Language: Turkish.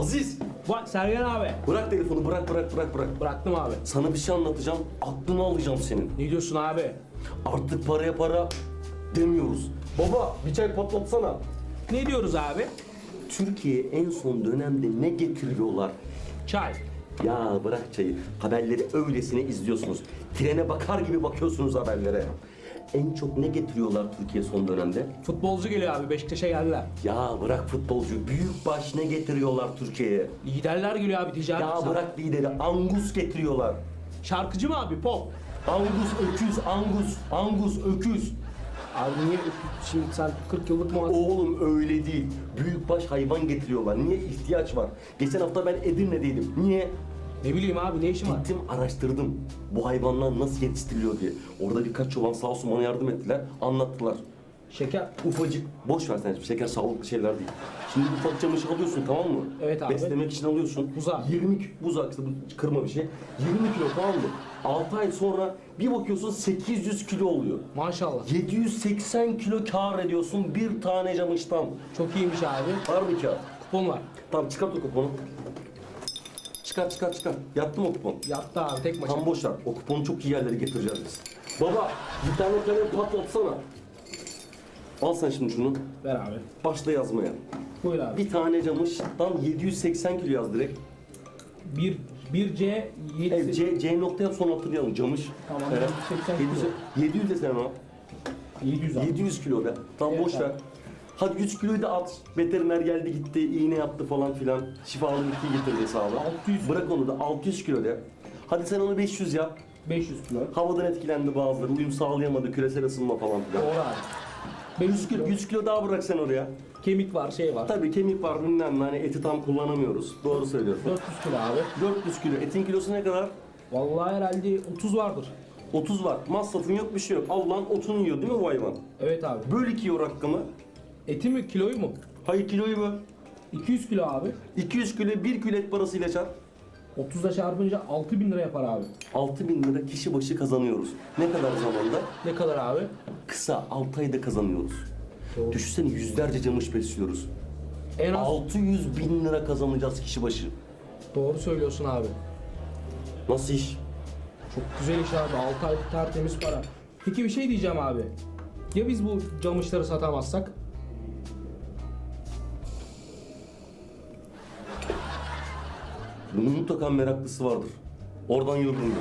Aziz! Bak Sergen abi. Bırak telefonu bırak bırak bırak bırak. Bıraktım abi. Sana bir şey anlatacağım. Aklını alacağım senin. Ne diyorsun abi? Artık paraya para demiyoruz. Baba bir çay patlatsana. Ne diyoruz abi? Türkiye en son dönemde ne getiriyorlar? Çay. Ya bırak çayı. Haberleri öylesine izliyorsunuz. Trene bakar gibi bakıyorsunuz haberlere. En çok ne getiriyorlar Türkiye son dönemde? Futbolcu geliyor abi. Beşiktaş'a geldiler. Ya bırak futbolcu. Büyük baş ne getiriyorlar Türkiye'ye? Liderler geliyor abi ticaret. Ya bırak lideri. Angus getiriyorlar. Şarkıcı mı abi? Pop. Angus öküz, Angus, Angus öküz. Abi niye şimdi sen 40 yıllık muhasebe... Oğlum öyle değil. Büyükbaş hayvan getiriyorlar. Niye ihtiyaç var? Geçen hafta ben Edirne'deydim. Niye? Ne bileyim abi ne işin var? Gittim araştırdım. Bu hayvanlar nasıl yetiştiriliyor diye. Orada birkaç çoban sağ olsun bana yardım ettiler. Anlattılar. Şeker. Ufacık. Boş ver sen şimdi. Şeker sağlıklı şeyler değil. Şimdi ufak camışı alıyorsun tamam mı? Evet abi. Beslemek için alıyorsun. Buzağı. 20 ki- buzağı işte bu kırma bir şey. 20 kilo tamam mı? 6 ay sonra bir bakıyorsun 800 kilo oluyor. Maşallah. 780 kilo kar ediyorsun bir tane camıştan. Çok iyiymiş abi. Var mı kağıt? Kupon var. Tamam çıkart o kuponu. Çıkar çıkar çıkar. Yattı mı o kupon? Yattı abi tek maçı. Tam boş ver. O kuponu çok iyi yerlere getireceğiz biz. Baba bir tane kalem patlatsana. Al sen şimdi şunu. Ver abi. Başla yazmaya. Buyur abi. Bir tane camıştan 780 kilo yaz direkt. 1 1 C 7 Evet, C, C nokta yap sonra hatırlayalım. Camış. Tamam, Evet. 780 kilo. 700, 700 de sen o. 700 abi. 700 kilo de. Tamam Evet boş abi. ver. Hadi 100 kiloyu da at. Veteriner geldi gitti, iğne yaptı falan filan. Şifalı bitki getirdi hesabı. 600. Bırak onu da 600 kilo de. Hadi sen onu 500 yap. 500 kilo. Havadan etkilendi bazıları, uyum sağlayamadı, küresel ısınma falan filan. Doğru abi. 500 kilo. 100 kilo daha bırak sen oraya. Kemik var, şey var. Tabii kemik var bilmem ne, hani eti tam kullanamıyoruz. Doğru söylüyorsun. 400 kilo abi. 400 kilo. Etin kilosu ne kadar? Vallahi herhalde 30 vardır. 30 var. Masrafın yok bir şey yok. Allah'ın otunu yiyor değil mi bu hayvan? Evet abi. Böl ikiye o rakamı. Eti mi kiloyu mu? Hayır kiloyu böl. 200 kilo abi. 200 kilo 1 kilo et parasıyla çarp. 30'da çarpınca 6000 lira yapar abi. 6000 lira kişi başı kazanıyoruz. Ne kadar zamanda? Ne kadar abi? Kısa 6 ayda kazanıyoruz. Doğru. Düşünsene yüzlerce camış besliyoruz. En az 600 bin lira kazanacağız kişi başı. doğru söylüyorsun abi. Nasıl iş? Çok güzel iş abi. 6 ay tertemiz para. Peki bir şey diyeceğim abi. Ya biz bu camışları satamazsak? Bunun mutlaka meraklısı vardır. Oradan yürürüm.